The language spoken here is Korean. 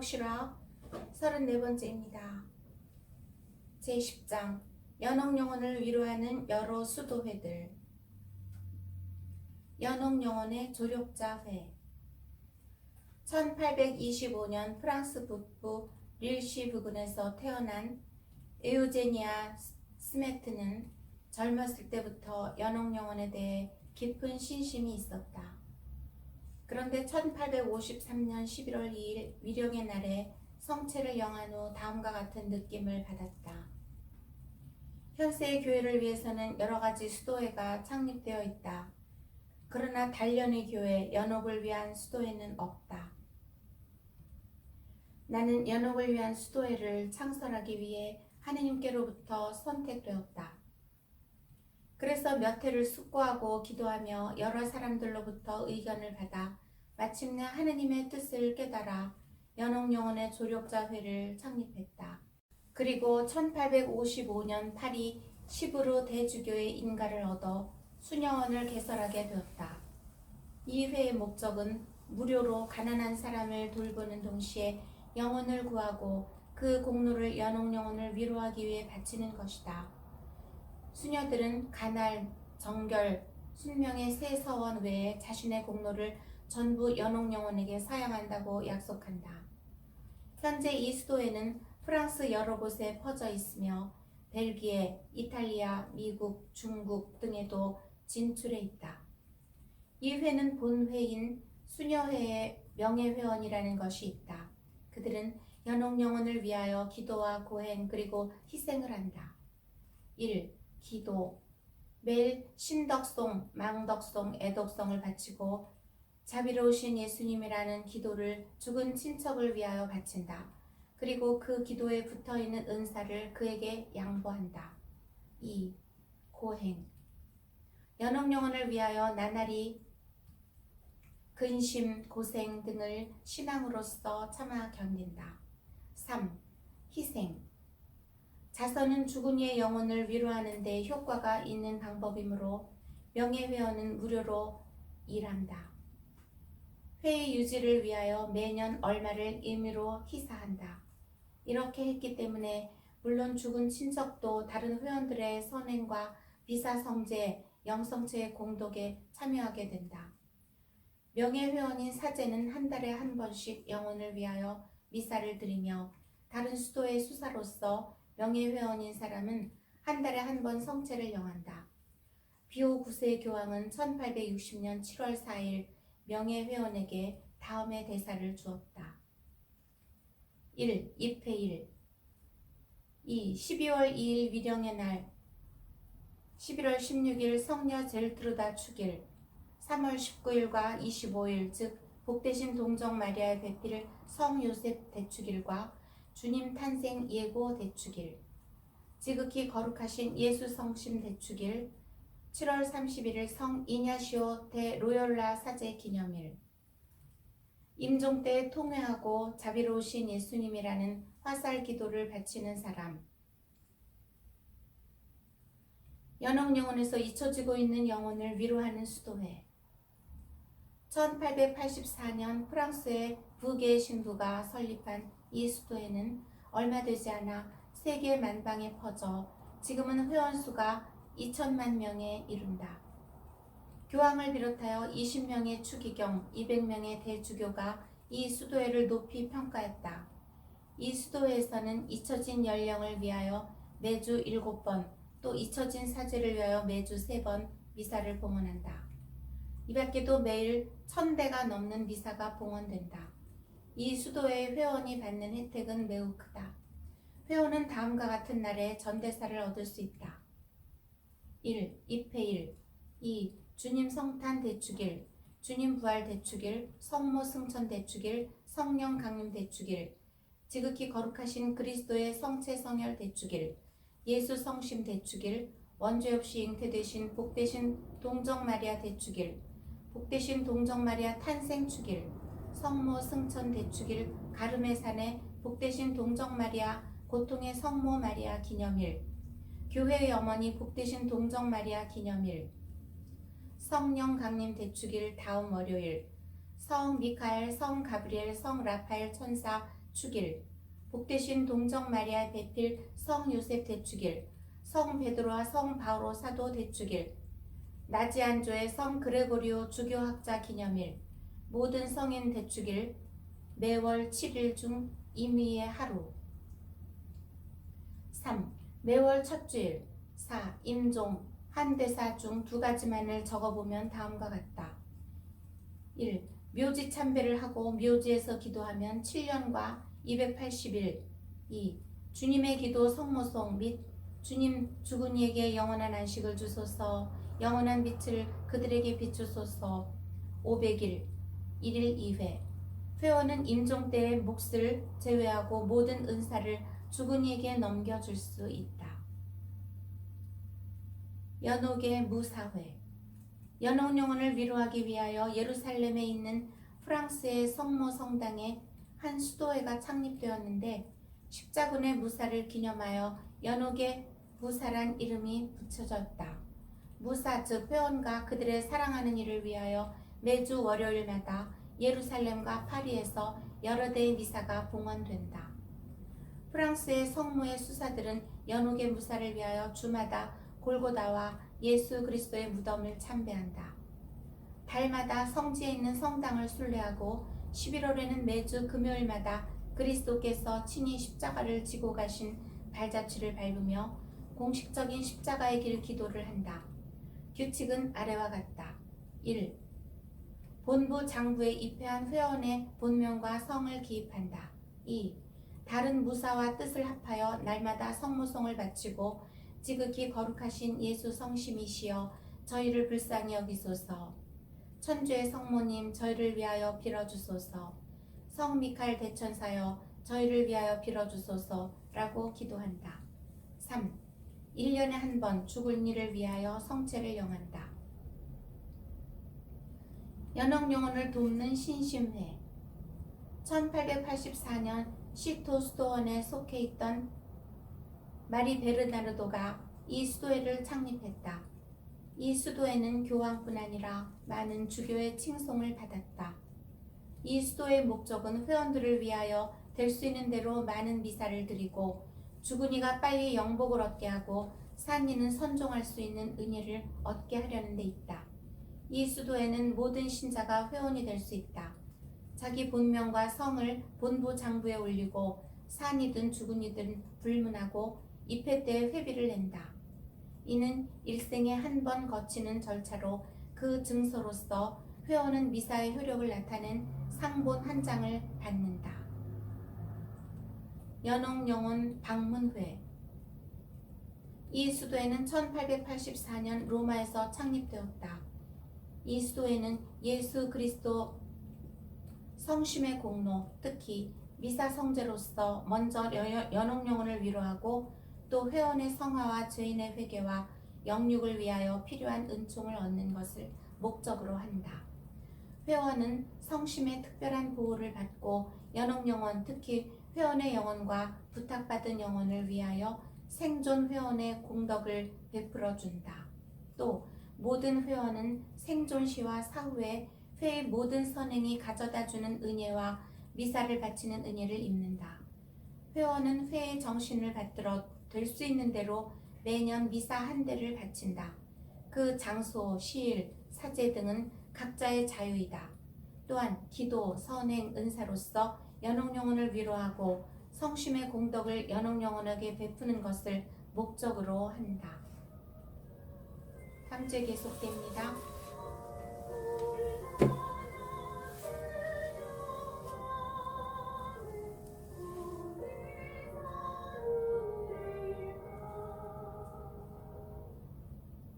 기록 실화 34번째입니다. 제10장 연옥 영혼을 위로하는 여러 수도회들 연옥 영혼의 조력자 회 1825년 프랑스 북부 릴시 부근에서 태어난 에우제니아 스메트는 젊었을 때부터 연옥 영혼에 대해 깊은 신심이 있었다. 그런데 1853년 11월 2일 위령의 날에 성체를 영한 후 다음과 같은 느낌을 받았다. 현세의 교회를 위해서는 여러 가지 수도회가 창립되어 있다. 그러나 단련의 교회, 연옥을 위한 수도회는 없다. 나는 연옥을 위한 수도회를 창설하기 위해 하느님께로부터 선택되었다. 그래서 몇 해를 숙고하고 기도하며 여러 사람들로부터 의견을 받아 마침내 하느님의 뜻을 깨달아 연옥영혼의 조력자회를 창립했다. 그리고 1855년 파리 시브르 대주교의 인가를 얻어 수녀원을 개설하게 되었다. 이 회의 목적은 무료로 가난한 사람을 돌보는 동시에 영혼을 구하고 그 공로를 연옥 영혼을 위로하기 위해 바치는 것이다. 수녀들은 간할, 정결, 순명의 세 서원 외에 자신의 공로를 전부 연옥 영혼에게 사양한다고 약속한다. 현재 이 수도에는 프랑스 여러 곳에 퍼져 있으며 벨기에, 이탈리아, 미국, 중국 등에도 진출해 있다. 이 회는 본회인 수녀회의 명예회원이라는 것이 있다. 그들은 연옥 영혼을 위하여 기도와 고행 그리고 희생을 한다. 1. 기도 매일 신덕송, 망덕송, 애독송을 바치고 자비로우신 예수님이라는 기도를 죽은 친척을 위하여 바친다. 그리고 그 기도에 붙어 있는 은사를 그에게 양보한다. 2. 고행 연옥 영혼을 위하여 나날이 근심, 고생 등을 신앙으로서 참아 견딘다. 3. 희생 자선은 죽은 이의 영혼을 위로하는 데 효과가 있는 방법이므로 명예회원은 무료로 일한다. 회의 유지를 위하여 매년 얼마를 임의로 희사한다. 이렇게 했기 때문에 물론 죽은 친척도 다른 회원들의 선행과 비사성제, 영성체의 공덕에 참여하게 된다. 명예회원인 사제는 한 달에 한 번씩 영혼을 위하여 미사를 드리며 다른 수도의 수사로서 명예회원인 사람은 한 달에 한 번 성체를 영한다. 비오 9세 교황은 1860년 7월 4일 명예회원에게 다음의 대사를 주었다. 1. 입회 1 2. 12월 2일 위령의 날 11월 16일 성녀 젤트루다 축일 3월 19일과 25일 즉 복되신 동정 마리아의 배필 성 요셉 대축일과 주님 탄생 예고 대축일. 지극히 거룩하신 예수 성심 대축일. 7월 31일 성 이냐시오 대 로열라 사제 기념일. 임종 때 통회하고 자비로우신 예수님이라는 화살 기도를 바치는 사람. 연옥 영혼에서 잊혀지고 있는 영혼을 위로하는 수도회. 1884년 프랑스의 부계 신부가 설립한 이 수도에는 얼마 되지 않아 세계 만방에 퍼져 지금은 회원수가 2천만 명에 이른다. 교황을 비롯하여 20명의 추기경, 200명의 대주교가 이 수도회를 높이 평가했다. 이 수도회에서는 잊혀진 연령을 위하여 매주 7번, 또 잊혀진 사제를 위하여 매주 3번 미사를 봉헌한다. 이 밖에도 매일 천대가 넘는 미사가 봉헌된다. 이 수도의 회원이 받는 혜택은 매우 크다. 회원은 다음과 같은 날에 전대사를 얻을 수 있다. 1. 입회일 2. 주님 성탄 대축일 주님 부활 대축일 성모 승천 대축일 성령 강림 대축일 지극히 거룩하신 그리스도의 성체 성혈 대축일 예수 성심 대축일 원죄 없이 잉태되신 복되신 동정 마리아 대축일 복되신 동정 마리아 탄생 축일 성모 승천 대축일 가름의 산에 복되신 동정 마리아 고통의 성모 마리아 기념일. 교회의 어머니 복되신 동정 마리아 기념일. 성령 강림 대축일 다음 월요일. 성 미카엘 성 가브리엘 성 라파엘 천사 축일. 복되신 동정 마리아 배필 성 요셉 대축일. 성 베드로와 성 바오로 사도 대축일. 나지안조의 성 그레고리오 주교학자 기념일 모든 성인 대축일 매월 7일 중 임의의 하루 3. 매월 첫 주일 4. 임종 한 대사 중 두 가지만을 적어보면 다음과 같다. 1. 묘지 참배를 하고 묘지에서 기도하면 7년과 280일 2. 주님의 기도 성모송 및 주님 죽은 이에게 영원한 안식을 주소서 영원한 빛을 그들에게 비추소서 500일 1일 2회 회원은 임종 때의 몫을 제외하고 모든 은사를 죽은 이에게 넘겨줄 수 있다. 연옥의 무사회 연옥 영혼을 위로하기 위하여 예루살렘에 있는 프랑스의 성모 성당에 한 수도회가 창립되었는데 십자군의 무사를 기념하여 연옥의 무사란 이름이 붙여졌다. 무사 즉 회원과 그들의 사랑하는 이를 위하여 매주 월요일마다 예루살렘과 파리에서 여러 대의 미사가 봉헌된다. 프랑스의 성모의 수사들은 연옥의 무사를 위하여 주마다 골고다와 예수 그리스도의 무덤을 참배한다. 달마다 성지에 있는 성당을 순례하고 11월에는 매주 금요일마다 그리스도께서 친히 십자가를 지고 가신 발자취를 밟으며 공식적인 십자가의 길 기도를 한다. 규칙은 아래와 같다. 1. 본부 장부에 입회한 회원의 본명과 성을 기입한다. 2. 다른 무사와 뜻을 합하여 날마다 성모송을 바치고 지극히 거룩하신 예수 성심이시여 저희를 불쌍히 여기소서. 천주의 성모님 저희를 위하여 빌어주소서. 성 미칼 대천사여 저희를 위하여 빌어주소서라고 기도한다. 3. 1년에 한 번 죽을 이를 위하여 성체를 영한다. 연옥 영혼을 돕는 신심회 1884년 시토 수도원에 속해 있던 마리 베르나르도가 이 수도회를 창립했다. 이 수도회는 교황뿐 아니라 많은 주교의 칭송을 받았다. 이 수도의 목적은 회원들을 위하여 될 수 있는 대로 많은 미사를 드리고 죽은 이가 빨리 영복을 얻게 하고 산 이는 선종할 수 있는 은혜를 얻게 하려는 데 있다. 이 수도에는 모든 신자가 회원이 될 수 있다. 자기 본명과 성을 본부 장부에 올리고 산이든 죽은 이든 불문하고 입회 때 회비를 낸다. 이는 일생에 한 번 거치는 절차로 그 증서로서 회원은 미사의 효력을 나타낸 상본 한 장을 받는다. 연옥영혼 방문회 이 수도에는 1884년 로마에서 창립되었다. 이 수도에는 예수 그리스도 성심의 공로, 특히 미사 성제로서 먼저 연옥 영혼을 위로하고 또 회원의 성화와 죄인의 회개와 영육을 위하여 필요한 은총을 얻는 것을 목적으로 한다. 회원은 성심의 특별한 보호를 받고 연옥 영혼, 특히 회원의 영혼과 부탁받은 영혼을 위하여 생존 회원의 공덕을 베풀어 준다. 또 모든 회원은 생존 시와 사후에 회의 모든 선행이 가져다 주는 은혜와 미사를 바치는 은혜를 입는다. 회원은 회의 정신을 받들어 될 수 있는 대로 매년 미사 한 대를 바친다. 그 장소, 시일, 사제 등은 각자의 자유이다. 또한 기도, 선행, 은사로서 연옥 영혼을 위로하고 성심의 공덕을 연옥 영혼에게 베푸는 것을 목적으로 한다. 3제 계속됩니다.